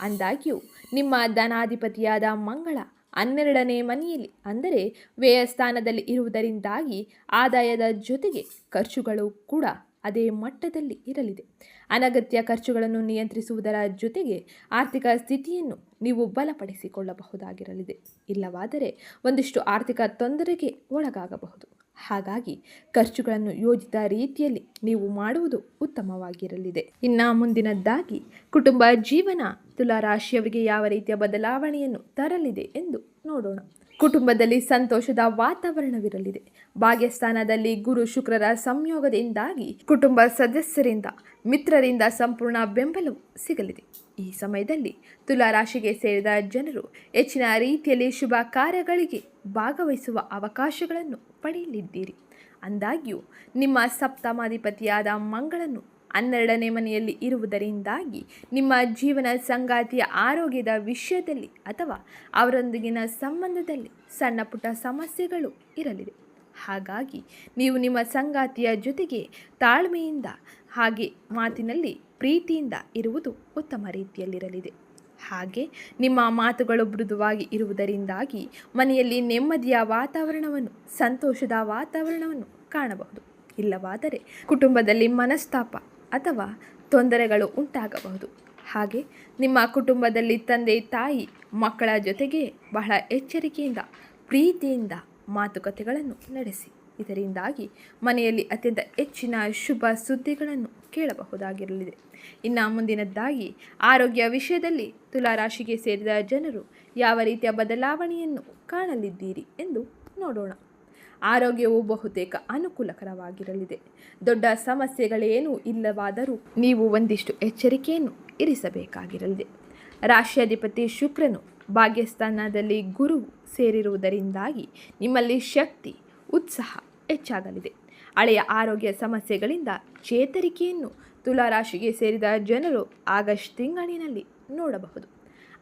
ಅಂದಾಗ್ಯೂ ನಿಮ್ಮ ಧನಾಧಿಪತಿಯಾದ ಮಂಗಳ ಹನ್ನೆರಡನೇ ಮನೆಯಲ್ಲಿ. ಅಂದರೆ ವ್ಯಯಸ್ಥಾನದಲ್ಲಿ ಇರುವುದರಿಂದಾಗಿ ಆದಾಯದ ಜೊತೆಗೆ ಖರ್ಚುಗಳು ಕೂಡ ಅದೇ ಮಟ್ಟದಲ್ಲಿ ಇರಲಿದೆ. ಅನಗತ್ಯ ಖರ್ಚುಗಳನ್ನು ನಿಯಂತ್ರಿಸುವುದರ ಜೊತೆಗೆ ಆರ್ಥಿಕ ಸ್ಥಿತಿಯನ್ನು ನೀವು ಬಲಪಡಿಸಿಕೊಳ್ಳಬಹುದಾಗಿರಲಿದೆ. ಇಲ್ಲವಾದರೆ ಒಂದಿಷ್ಟು ಆರ್ಥಿಕ ತೊಂದರೆಗೆ ಒಳಗಾಗಬಹುದು. ಹಾಗಾಗಿ ಖರ್ಚುಗಳನ್ನು ಯೋಜಿತ ರೀತಿಯಲ್ಲಿ ನೀವು ಮಾಡುವುದು ಉತ್ತಮವಾಗಿರಲಿದೆ. ಇನ್ನು ಮುಂದಿನದ್ದಾಗಿ, ಕುಟುಂಬ ಜೀವನ ತುಲಾ ರಾಶಿಯವರಿಗೆ ಯಾವ ರೀತಿಯ ಬದಲಾವಣೆಯನ್ನು ತರಲಿದೆ ಎಂದು ನೋಡೋಣ. ಕುಟುಂಬದಲ್ಲಿ ಸಂತೋಷದ ವಾತಾವರಣವಿರಲಿದೆ. ಭಾಗ್ಯಸ್ಥಾನದಲ್ಲಿ ಗುರು ಶುಕ್ರರ ಸಂಯೋಗದಿಂದಾಗಿ ಕುಟುಂಬ ಸದಸ್ಯರಿಂದ, ಮಿತ್ರರಿಂದ ಸಂಪೂರ್ಣ ಬೆಂಬಲವು ಸಿಗಲಿದೆ. ಈ ಸಮಯದಲ್ಲಿ ತುಲಾ ರಾಶಿಗೆ ಸೇರಿದ ಜನರು ಹೆಚ್ಚಿನ ರೀತಿಯಲ್ಲಿ ಶುಭ ಕಾರ್ಯಗಳಿಗೆ ಭಾಗವಹಿಸುವ ಅವಕಾಶಗಳನ್ನು ಪಡೆಯಲಿದ್ದೀರಿ. ಅಂದಾಗ್ಯೂ, ನಿಮ್ಮ ಸಪ್ತಮಾಧಿಪತಿಯಾದ ಮಂಗಳನ್ನು ಹನ್ನೆರಡನೇ ಮನೆಯಲ್ಲಿ ಇರುವುದರಿಂದಾಗಿ ನಿಮ್ಮ ಜೀವನ ಸಂಗಾತಿಯ ಆರೋಗ್ಯದ ವಿಷಯದಲ್ಲಿ ಅಥವಾ ಅವರೊಂದಿಗಿನ ಸಂಬಂಧದಲ್ಲಿ ಸಣ್ಣ ಪುಟ್ಟ ಸಮಸ್ಯೆಗಳು ಇರಲಿವೆ. ಹಾಗಾಗಿ, ನೀವು ನಿಮ್ಮ ಸಂಗಾತಿಯ ಜೊತೆಗೆ ತಾಳ್ಮೆಯಿಂದ ಹಾಗೆ ಮಾತಿನಲ್ಲಿ ಪ್ರೀತಿಯಿಂದ ಇರುವುದು ಉತ್ತಮ ರೀತಿಯಲ್ಲಿರಲಿದೆ. ಹಾಗೆ ನಿಮ್ಮ ಮಾತುಗಳು ಮೃದುವಾಗಿ ಇರುವುದರಿಂದಾಗಿ ಮನೆಯಲ್ಲಿ ನೆಮ್ಮದಿಯ ವಾತಾವರಣವನ್ನು, ಸಂತೋಷದ ವಾತಾವರಣವನ್ನು ಕಾಣಬಹುದು. ಇಲ್ಲವಾದರೆ ಕುಟುಂಬದಲ್ಲಿ ಮನಸ್ತಾಪ ಅಥವಾ ತೊಂದರೆಗಳು ಉಂಟಾಗಬಹುದು. ಹಾಗೆ ನಿಮ್ಮ ಕುಟುಂಬದಲ್ಲಿ ತಂದೆ, ತಾಯಿ, ಮಕ್ಕಳ ಜೊತೆಗೆ ಬಹಳ ಎಚ್ಚರಿಕೆಯಿಂದ, ಪ್ರೀತಿಯಿಂದ ಮಾತುಕತೆಗಳನ್ನು ನಡೆಸಿ. ಇದರಿಂದಾಗಿ ಮನೆಯಲ್ಲಿ ಅತ್ಯಂತ ಹೆಚ್ಚಿನ ಶುಭ ಸುದ್ದಿಗಳನ್ನು ಕೇಳಬಹುದಾಗಿರಲಿದೆ. ಇನ್ನು ಮುಂದಿನದ್ದಾಗಿ, ಆರೋಗ್ಯ ವಿಷಯದಲ್ಲಿ ತುಲಾರಾಶಿಗೆ ಸೇರಿದ ಜನರು ಯಾವ ರೀತಿಯ ಬದಲಾವಣೆಯನ್ನು ಕಾಣಲಿದ್ದೀರಿ ಎಂದು ನೋಡೋಣ. ಆರೋಗ್ಯವು ಬಹುತೇಕ ಅನುಕೂಲಕರವಾಗಿರಲಿದೆ. ದೊಡ್ಡ ಸಮಸ್ಯೆಗಳೇನೂ ಇಲ್ಲವಾದರೂ ನೀವು ಒಂದಿಷ್ಟು ಎಚ್ಚರಿಕೆಯನ್ನು ಇರಿಸಬೇಕಾಗಿರಲಿದೆ. ರಾಷ್ಟ್ರಾಧಿಪತಿ ಶುಕ್ರನು ಭಾಗ್ಯಸ್ಥಾನದಲ್ಲಿ ಗುರು ಸೇರಿರುವುದರಿಂದಾಗಿ ನಿಮ್ಮಲ್ಲಿ ಶಕ್ತಿ, ಉತ್ಸಾಹ ಹೆಚ್ಚಾಗಲಿದೆ. ಹಳೆಯ ಆರೋಗ್ಯ ಸಮಸ್ಯೆಗಳಿಂದ ಚೇತರಿಕೆಯನ್ನು ತುಲಾರಾಶಿಗೆ ಸೇರಿದ ಜನರು ಆಗಸ್ಟ್ ತಿಂಗಳಿನಲ್ಲಿ ನೋಡಬಹುದು.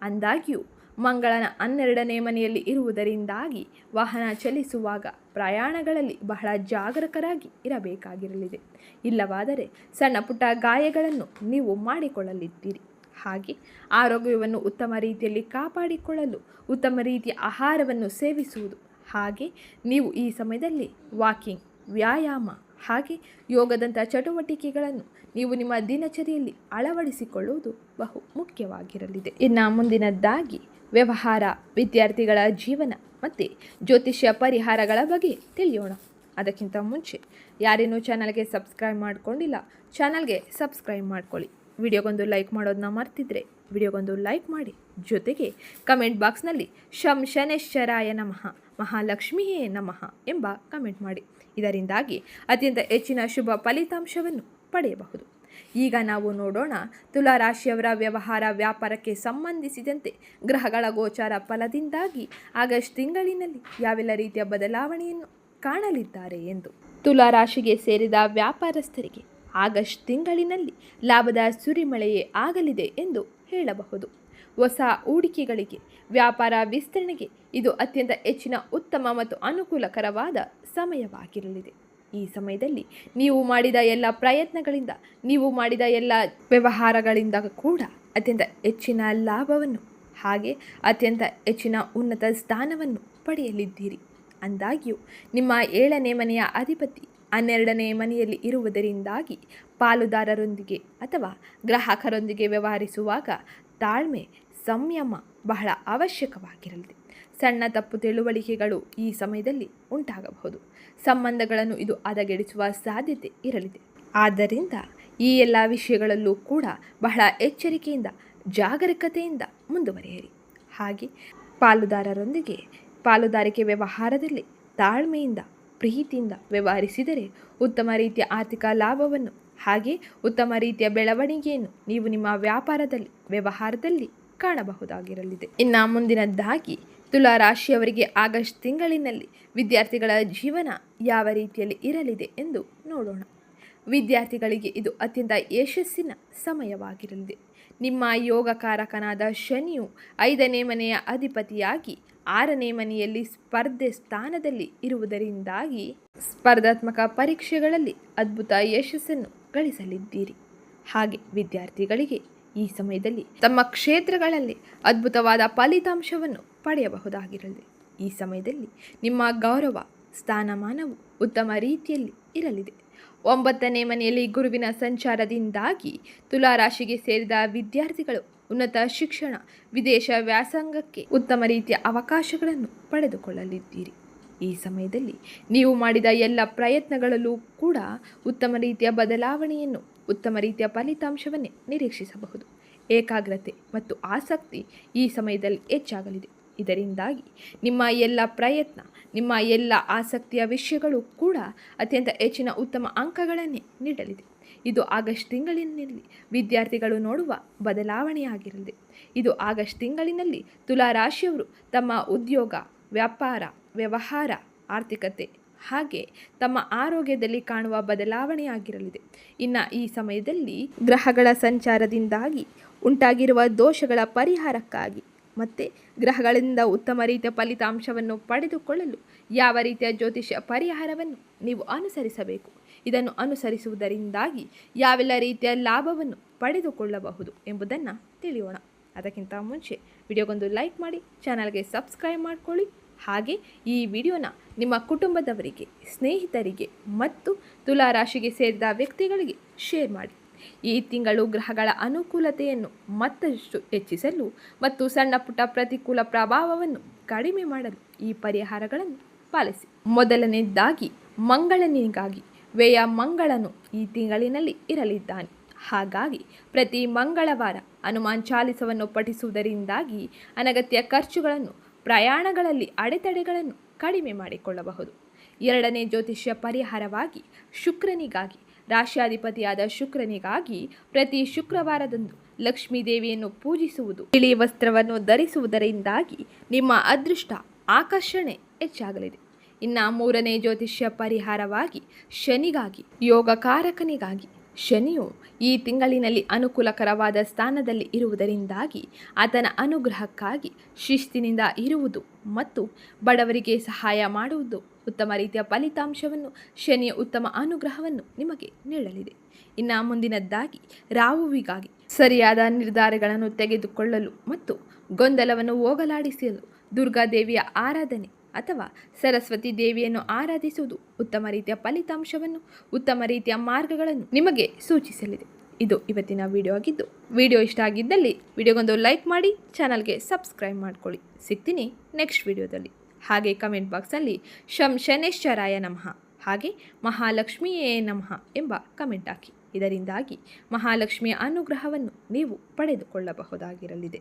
ಅಂದಾಗ್ಯೂ, ಮಂಗಳನ ಹನ್ನೆರಡನೇ ಮನೆಯಲ್ಲಿ ಇರುವುದರಿಂದಾಗಿ ವಾಹನ ಚಲಿಸುವಾಗ ಪ್ರಯಾಣಗಳಲ್ಲಿ ಬಹಳ ಜಾಗರೂಕರಾಗಿ ಇರಬೇಕಾಗಿರಲಿದೆ. ಇಲ್ಲವಾದರೆ ಸಣ್ಣ ಪುಟ್ಟ ಗಾಯಗಳನ್ನು ನೀವು ಮಾಡಿಕೊಳ್ಳಲಿದ್ದೀರಿ. ಹಾಗೆ ಆರೋಗ್ಯವನ್ನು ಉತ್ತಮ ರೀತಿಯಲ್ಲಿ ಕಾಪಾಡಿಕೊಳ್ಳಲು ಉತ್ತಮ ರೀತಿಯ ಆಹಾರವನ್ನು ಸೇವಿಸುವುದು. ಹಾಗೆ ನೀವು ಈ ಸಮಯದಲ್ಲಿ ವಾಕಿಂಗ್ ವ್ಯಾಯಾಮ, ಹಾಗೆ ಯೋಗದಂಥ ಚಟುವಟಿಕೆಗಳನ್ನು ನೀವು ನಿಮ್ಮ ದಿನಚರಿಯಲ್ಲಿ ಅಳವಡಿಸಿಕೊಳ್ಳುವುದು ಬಹು ಮುಖ್ಯವಾಗಿರಲಿದೆ. ಇನ್ನು ಮುಂದಿನದ್ದಾಗಿ, ವ್ಯವಹಾರ, ವಿದ್ಯಾರ್ಥಿಗಳ ಜೀವನ ಮತ್ತು ಜ್ಯೋತಿಷ್ಯ ಪರಿಹಾರಗಳ ಬಗ್ಗೆ ತಿಳಿಯೋಣ. ಅದಕ್ಕಿಂತ ಮುಂಚೆ ಯಾರೇನೂ ಚಾನಲ್ಗೆ ಸಬ್ಸ್ಕ್ರೈಬ್ ಮಾಡಿಕೊಂಡಿಲ್ಲ, ಚಾನಲ್ಗೆ ಸಬ್ಸ್ಕ್ರೈಬ್ ಮಾಡ್ಕೊಳ್ಳಿ. ವಿಡಿಯೋಗೊಂದು ಲೈಕ್ ಮಾಡೋದನ್ನ ಮರ್ತಿದ್ರೆ, ವಿಡಿಯೋಗೊಂದು ಲೈಕ್ ಮಾಡಿ. ಜೊತೆಗೆ ಕಮೆಂಟ್ ಬಾಕ್ಸ್ನಲ್ಲಿ ಶಂ ಶನೇಶ್ವರಾಯ ನಮಃ, ಮಹಾಲಕ್ಷ್ಮಿಯೇ ನಮಃ ಎಂಬ ಕಮೆಂಟ್ ಮಾಡಿ. ಇದರಿಂದಾಗಿ ಅತ್ಯಂತ ಹೆಚ್ಚಿನ ಶುಭ ಫಲಿತಾಂಶವನ್ನು ಪಡೆಯಬಹುದು. ಈಗ ನಾವು ನೋಡೋಣ ತುಲಾ ರಾಶಿಯವರ ವ್ಯವಹಾರ ವ್ಯಾಪಾರಕ್ಕೆ ಸಂಬಂಧಿಸಿದಂತೆ ಗ್ರಹಗಳ ಗೋಚಾರ ಫಲದಿಂದಾಗಿ ಆಗಸ್ಟ್ ತಿಂಗಳಿನಲ್ಲಿ ಯಾವೆಲ್ಲ ರೀತಿಯ ಬದಲಾವಣೆಯನ್ನು ಕಾಣಲಿದ್ದಾರೆ ಎಂದು. ತುಲಾ ರಾಶಿಗೆ ಸೇರಿದ ವ್ಯಾಪಾರಸ್ಥರಿಗೆ ಆಗಸ್ಟ್ ತಿಂಗಳಿನಲ್ಲಿ ಲಾಭದ ಸುರಿಮಳೆಯೇ ಆಗಲಿದೆ ಎಂದು ಹೇಳಬಹುದು. ಹೊಸ ಹೂಡಿಕೆಗಳಿಗೆ, ವ್ಯಾಪಾರ ವಿಸ್ತರಣೆಗೆ ಇದು ಅತ್ಯಂತ ಹೆಚ್ಚಿನ, ಉತ್ತಮ ಮತ್ತು ಅನುಕೂಲಕರವಾದ ಸಮಯವಾಗಿರಲಿದೆ. ಈ ಸಮಯದಲ್ಲಿ ನೀವು ಮಾಡಿದ ಎಲ್ಲ ಪ್ರಯತ್ನಗಳಿಂದ, ನೀವು ಮಾಡಿದ ಎಲ್ಲ ವ್ಯವಹಾರಗಳಿಂದ ಕೂಡ ಅತ್ಯಂತ ಹೆಚ್ಚಿನ ಲಾಭವನ್ನು, ಹಾಗೆ ಅತ್ಯಂತ ಹೆಚ್ಚಿನ ಉನ್ನತ ಸ್ಥಾನವನ್ನು ಪಡೆಯಲಿದ್ದೀರಿ. ಅಂದಾಗ್ಯೂ, ನಿಮ್ಮ ಏಳನೇ ಮನೆಯ ಅಧಿಪತಿ ಹನ್ನೆರಡನೇ ಮನೆಯಲ್ಲಿ ಇರುವುದರಿಂದಾಗಿ ಪಾಲುದಾರರೊಂದಿಗೆ ಅಥವಾ ಗ್ರಾಹಕರೊಂದಿಗೆ ವ್ಯವಹರಿಸುವಾಗ ತಾಳ್ಮೆ ಸಂಯಮ ಬಹಳ ಅವಶ್ಯಕವಾಗಿರಲಿದೆ ಸಣ್ಣ ತಪ್ಪು ತಿಳುವಳಿಕೆಗಳು ಈ ಸಮಯದಲ್ಲಿ ಉಂಟಾಗಬಹುದು. ಸಂಬಂಧಗಳನ್ನು ಇದು ಹದಗೆಡಿಸುವ ಸಾಧ್ಯತೆ ಇರಲಿದೆ. ಆದ್ದರಿಂದ ಈ ಎಲ್ಲ ವಿಷಯಗಳಲ್ಲೂ ಕೂಡ ಬಹಳ ಎಚ್ಚರಿಕೆಯಿಂದ, ಜಾಗರೂಕತೆಯಿಂದ ಮುಂದುವರಿಯಿರಿ. ಹಾಗೆ ಪಾಲುದಾರರೊಂದಿಗೆ, ಪಾಲುದಾರಿಕೆ ವ್ಯವಹಾರದಲ್ಲಿ ತಾಳ್ಮೆಯಿಂದ, ಪ್ರೀತಿಯಿಂದ ವ್ಯವಹರಿಸಿದರೆ ಉತ್ತಮ ರೀತಿಯ ಆರ್ಥಿಕ ಲಾಭವನ್ನು, ಹಾಗೆ ಉತ್ತಮ ರೀತಿಯ ಬೆಳವಣಿಗೆಯನ್ನು ನೀವು ನಿಮ್ಮ ವ್ಯಾಪಾರದಲ್ಲಿ, ವ್ಯವಹಾರದಲ್ಲಿ ಕಾಣಬಹುದಾಗಿರಲಿದೆ. ಇನ್ನು ಮುಂದಿನದ್ದಾಗಿ ತುಲಾ ರಾಶಿಯವರಿಗೆ ಆಗಸ್ಟ್ ತಿಂಗಳಿನಲ್ಲಿ ವಿದ್ಯಾರ್ಥಿಗಳ ಜೀವನ ಯಾವ ರೀತಿಯಲ್ಲಿ ಇರಲಿದೆ ಎಂದು ನೋಡೋಣ. ವಿದ್ಯಾರ್ಥಿಗಳಿಗೆ ಇದು ಅತ್ಯಂತ ಯಶಸ್ಸಿನ ಸಮಯವಾಗಿರಲಿದೆ. ನಿಮ್ಮ ಯೋಗಕಾರಕನಾದ ಶನಿಯು ಐದನೇ ಮನೆಯ ಅಧಿಪತಿಯಾಗಿ ಆರನೇ ಮನೆಯಲ್ಲಿ ಸ್ಪರ್ಧೆ ಸ್ಥಾನದಲ್ಲಿ ಇರುವುದರಿಂದಾಗಿ ಸ್ಪರ್ಧಾತ್ಮಕ ಪರೀಕ್ಷೆಗಳಲ್ಲಿ ಅದ್ಭುತ ಯಶಸ್ಸನ್ನು ಗಳಿಸಲಿದ್ದೀರಿ. ಹಾಗೆ ವಿದ್ಯಾರ್ಥಿಗಳಿಗೆ ಈ ಸಮಯದಲ್ಲಿ ತಮ್ಮ ಕ್ಷೇತ್ರಗಳಲ್ಲಿ ಅದ್ಭುತವಾದ ಫಲಿತಾಂಶವನ್ನು ಪಡೆಯಬಹುದಾಗಿರಲಿ. ಈ ಸಮಯದಲ್ಲಿ ನಿಮ್ಮ ಗೌರವ, ಸ್ಥಾನಮಾನವು ಉತ್ತಮ ರೀತಿಯಲ್ಲಿ ಇರಲಿದೆ. ಒಂಬತ್ತನೇ ಮನೆಯಲ್ಲಿ ಗುರುವಿನ ಸಂಚಾರದಿಂದಾಗಿ ತುಲಾರಾಶಿಗೆ ಸೇರಿದ ವಿದ್ಯಾರ್ಥಿಗಳು ಉನ್ನತ ಶಿಕ್ಷಣ, ವಿದೇಶ ವ್ಯಾಸಂಗಕ್ಕೆ ಉತ್ತಮ ರೀತಿಯ ಅವಕಾಶಗಳನ್ನು ಪಡೆದುಕೊಳ್ಳಲಿದ್ದೀರಿ. ಈ ಸಮಯದಲ್ಲಿ ನೀವು ಮಾಡಿದ ಎಲ್ಲ ಪ್ರಯತ್ನಗಳಲ್ಲೂ ಕೂಡ ಉತ್ತಮ ರೀತಿಯ ಬದಲಾವಣೆಯನ್ನು ಉತ್ತಮ ರೀತಿಯ ಫಲಿತಾಂಶವನ್ನೇ ನಿರೀಕ್ಷಿಸಬಹುದು. ಏಕಾಗ್ರತೆ ಮತ್ತು ಆಸಕ್ತಿ ಈ ಸಮಯದಲ್ಲಿ ಹೆಚ್ಚಾಗಲಿದೆ. ಇದರಿಂದಾಗಿ ನಿಮ್ಮ ಎಲ್ಲ ಪ್ರಯತ್ನ, ನಿಮ್ಮ ಎಲ್ಲ ಆಸಕ್ತಿಯ ವಿಷಯಗಳು ಕೂಡ ಅತ್ಯಂತ ಹೆಚ್ಚಿನ ಉತ್ತಮ ಅಂಕಗಳನ್ನೇ ನೀಡಲಿದೆ. ಇದು ಆಗಸ್ಟ್ ತಿಂಗಳಿನಲ್ಲಿ ವಿದ್ಯಾರ್ಥಿಗಳು ನೋಡುವ ಬದಲಾವಣೆಯಾಗಿರಲಿದೆ. ಇದು ಆಗಸ್ಟ್ ತಿಂಗಳಿನಲ್ಲಿ ತುಲಾ ರಾಶಿಯವರು ತಮ್ಮ ಉದ್ಯೋಗ, ವ್ಯಾಪಾರ, ವ್ಯವಹಾರ, ಆರ್ಥಿಕತೆ ಹಾಗೆ ತಮ್ಮ ಆರೋಗ್ಯದಲ್ಲಿ ಕಾಣುವ ಬದಲಾವಣೆಯಾಗಿರಲಿದೆ. ಇನ್ನು ಈ ಸಮಯದಲ್ಲಿ ಗ್ರಹಗಳ ಸಂಚಾರದಿಂದಾಗಿ ಉಂಟಾಗಿರುವ ದೋಷಗಳ ಪರಿಹಾರಕ್ಕಾಗಿ ಮತ್ತು ಗ್ರಹಗಳಿಂದ ಉತ್ತಮ ರೀತಿಯ ಫಲಿತಾಂಶವನ್ನು ಪಡೆದುಕೊಳ್ಳಲು ಯಾವ ರೀತಿಯ ಜ್ಯೋತಿಷ್ಯ ಪರಿಹಾರವನ್ನು ನೀವು ಅನುಸರಿಸಬೇಕು? ಇದನ್ನು ಅನುಸರಿಸುವುದರಿಂದಾಗಿ ಯಾವೆಲ್ಲ ರೀತಿಯ ಲಾಭವನ್ನು ಪಡೆದುಕೊಳ್ಳಬಹುದು ಎಂಬುದನ್ನು ತಿಳಿಯೋಣ. ಅದಕ್ಕಿಂತ ಮುಂಚೆ ವಿಡಿಯೋಗೊಂದು ಲೈಕ್ ಮಾಡಿ, ಚಾನಲ್ಗೆ ಸಬ್ಸ್ಕ್ರೈಬ್ ಮಾಡಿಕೊಳ್ಳಿ. ಹಾಗೆ ಈ ವಿಡಿಯೋನ ನಿಮ್ಮ ಕುಟುಂಬದವರಿಗೆ, ಸ್ನೇಹಿತರಿಗೆ ಮತ್ತು ತುಲಾ ರಾಶಿಗೆ ಸೇರಿದ ವ್ಯಕ್ತಿಗಳಿಗೆ ಶೇರ್ ಮಾಡಿ. ಈ ತಿಂಗಳು ಗ್ರಹಗಳ ಅನುಕೂಲತೆಯನ್ನು ಮತ್ತಷ್ಟು ಹೆಚ್ಚಿಸಲು ಮತ್ತು ಸಣ್ಣ ಪುಟ್ಟ ಪ್ರತಿಕೂಲ ಪ್ರಭಾವವನ್ನು ಕಡಿಮೆ ಮಾಡಲು ಈ ಪರಿಹಾರಗಳನ್ನು ಪಾಲಿಸಿ. ಮೊದಲನೇದಾಗಿ ಮಂಗಳನಿಗಾಗಿ ವ್ಯಯ ಮಂಗಳನು ಈ ತಿಂಗಳಿನಲ್ಲಿ ಇರಲಿದ್ದಾನೆ. ಹಾಗಾಗಿ ಪ್ರತಿ ಮಂಗಳವಾರ ಹನುಮಾನ್ ಚಾಲಿಸವನ್ನು ಪಠಿಸುವುದರಿಂದಾಗಿ ಅನಗತ್ಯ ಖರ್ಚುಗಳನ್ನು ಪ್ರಯಾಣಗಳಲ್ಲಿ ಅಡೆತಡೆಗಳನ್ನು ಕಡಿಮೆ ಮಾಡಿಕೊಳ್ಳಬಹುದು. ಎರಡನೇ ಜ್ಯೋತಿಷ್ಯ ಪರಿಹಾರವಾಗಿ ಶುಕ್ರನಿಗಾಗಿ ರಾಶ್ಯಾಧಿಪತಿಯಾದ ಶುಕ್ರನಿಗಾಗಿ ಪ್ರತಿ ಶುಕ್ರವಾರದಂದು ಲಕ್ಷ್ಮೀ ದೇವಿಯನ್ನು ಪೂಜಿಸುವುದು, ಬಿಳಿ ವಸ್ತ್ರವನ್ನು ಧರಿಸುವುದರಿಂದಾಗಿ ನಿಮ್ಮ ಅದೃಷ್ಟ ಆಕರ್ಷಣೆ ಹೆಚ್ಚಾಗಲಿದೆ. ಇನ್ನು ಮೂರನೇ ಜ್ಯೋತಿಷ್ಯ ಪರಿಹಾರವಾಗಿ ಶನಿಗಾಗಿ, ಯೋಗಕಾರಕನಿಗಾಗಿ ಶನಿಯು ಈ ತಿಂಗಳಿನಲ್ಲಿ ಅನುಕೂಲಕರವಾದ ಸ್ಥಾನದಲ್ಲಿ ಇರುವುದರಿಂದಾಗಿ ಆತನ ಅನುಗ್ರಹಕ್ಕಾಗಿ ಶಿಸ್ತಿನಿಂದ ಇರುವುದು ಮತ್ತು ಬಡವರಿಗೆ ಸಹಾಯ ಮಾಡುವುದು ಉತ್ತಮ ರೀತಿಯ ಫಲಿತಾಂಶವನ್ನು, ಶನಿಯ ಉತ್ತಮ ಅನುಗ್ರಹವನ್ನು ನಿಮಗೆ ನೀಡಲಿದೆ. ಇನ್ನು ಮುಂದಿನದ್ದಾಗಿ ರಾಹುವಿಗಾಗಿ ಸರಿಯಾದ ನಿರ್ಧಾರಗಳನ್ನು ತೆಗೆದುಕೊಳ್ಳಲು ಮತ್ತು ಗೊಂದಲವನ್ನು ಹೋಗಲಾಡಿಸಲು ದುರ್ಗಾದೇವಿಯ ಆರಾಧನೆ ಅಥವಾ ಸರಸ್ವತಿ ದೇವಿಯನ್ನು ಆರಾಧಿಸುವುದು ಉತ್ತಮ ರೀತಿಯ ಫಲಿತಾಂಶವನ್ನು, ಉತ್ತಮ ರೀತಿಯ ಮಾರ್ಗಗಳನ್ನು ನಿಮಗೆ ಸೂಚಿಸಲಿದೆ. ಇದು ಇವತ್ತಿನ ವಿಡಿಯೋ ಆಗಿದ್ದು ವಿಡಿಯೋ ಇಷ್ಟ ಆಗಿದ್ದಲ್ಲಿ ವಿಡಿಯೋಗೊಂದು ಲೈಕ್ ಮಾಡಿ, ಚಾನಲ್ಗೆ ಸಬ್ಸ್ಕ್ರೈಬ್ ಮಾಡ್ಕೊಳ್ಳಿ. ಸಿಗ್ತೀನಿ ನೆಕ್ಸ್ಟ್ ವಿಡಿಯೋದಲ್ಲಿ. ಹಾಗೆ ಕಮೆಂಟ್ ಬಾಕ್ಸಲ್ಲಿ ಶಂ ಶನೇಶ್ವರಾಯ ನಮಃ, ಹಾಗೆ ಮಹಾಲಕ್ಷ್ಮಿಯೇ ನಮಃ ಎಂಬ ಕಮೆಂಟ್ ಹಾಕಿ. ಇದರಿಂದಾಗಿ ಮಹಾಲಕ್ಷ್ಮಿಯ ಅನುಗ್ರಹವನ್ನು ನೀವು ಪಡೆದುಕೊಳ್ಳಬಹುದಾಗಿರಲಿದೆ.